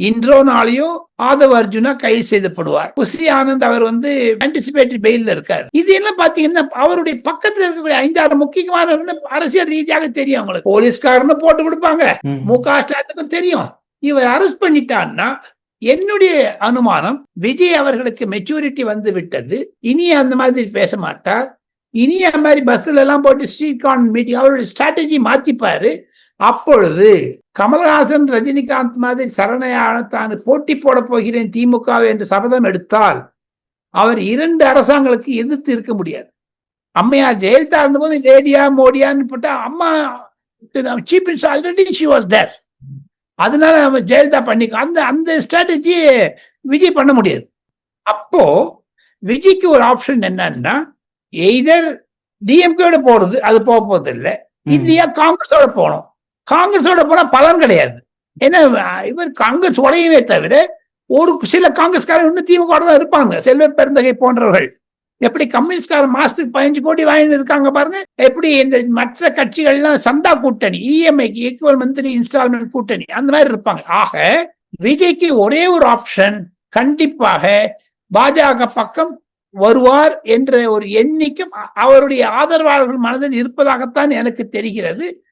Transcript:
இன்றோ நாளையோ ஆதவ அர்ஜுனா கைது செய்யப்படுவார் குசி ஆனந்த் அவர் வந்து ஆன்டிசிபேட்டரி பெயில்ல இருக்காரு. இது எல்லாம் பாத்தீங்கன்னா அவருடைய பக்கத்துல இருக்கக்கூடிய ஐந்தாறு முக்கியமான அரசியல் ரீதியாக தெரியும் அவங்களுக்கு. போலீஸ்காரன்னு போட்டு கொடுப்பாங்க. ம். க ஸ்டாலினுக்கும் தெரியும். இவர் அரெஸ்ட் பண்ணிட்டான்னா என்னுடைய அனுமானம் விஜய் அவர்களுக்கு மெச்சூரிட்டி வந்து விட்டது. இனி அந்த மாதிரி பேச மாட்டார். இனி அந்த மாதிரி பஸ்ல எல்லாம் போட்டு ஸ்ட்ரீட் கார்ன் மீட்டிங் அவருடைய ஸ்ட்ராட்டஜி மாத்திப்பாரு. அப்பொழுது கமல்ஹாசன் ரஜினிகாந்த் மாதிரி சரணையான தான் போட்டி போட போகிறேன் திமுக என்று சபதம் எடுத்தால் அவர் இரண்டு அரசாங்களுக்கு எதிர்த்து இருக்க முடியாது. அம்மையார் ஜெயலலிதா இருந்தபோது லேடியா மோடியான்னு போட்டா அம்மா chief minister already she was there அதனால அவன் ஜெயலலிதா பண்ணிக்க அந்த அந்த ஸ்ட்ராட்டஜி விஜய் பண்ண முடியாது. அப்போ விஜய்க்கு ஒரு ஆப்ஷன் என்னன்னா எய்தர் டிஎம்கேட போறது அது போக போறது இல்லை. இல்லையா காங்கிரஸோட போகணும். காங்கிரஸோட போனா பலன் கிடையாது. ஏன்னா இவர் காங்கிரஸ் உடையவே தவிர ஒரு சில காங்கிரஸ்காரன் இன்னும் திமுக தான் இருப்பாங்க. செல்வ பெருந்தகை போன்றவர்கள். எப்படி கம்யூனிஸ்ட்காரன் மாசத்துக்கு பதினஞ்சு கோடி வாங்கி இருக்காங்க பாருங்க. எப்படி இந்த மற்ற கட்சிகள்லாம் சந்தா கூட்டணி இஎம்ஐ இஎம்ஐக்கு ஈக்குவல் மந்த்லி இன்ஸ்டால்மெண்ட் கூட்டணி அந்த மாதிரி இருப்பாங்க. ஆக விஜய்க்கு ஒரே ஒரு ஆப்ஷன் கண்டிப்பாக பாஜக பக்கம் வருவார் என்ற ஒரு எண்ணிக்கும் அவருடைய ஆதரவாளர்கள் மனதில் இருப்பதாகத்தான் எனக்கு தெரிகிறது.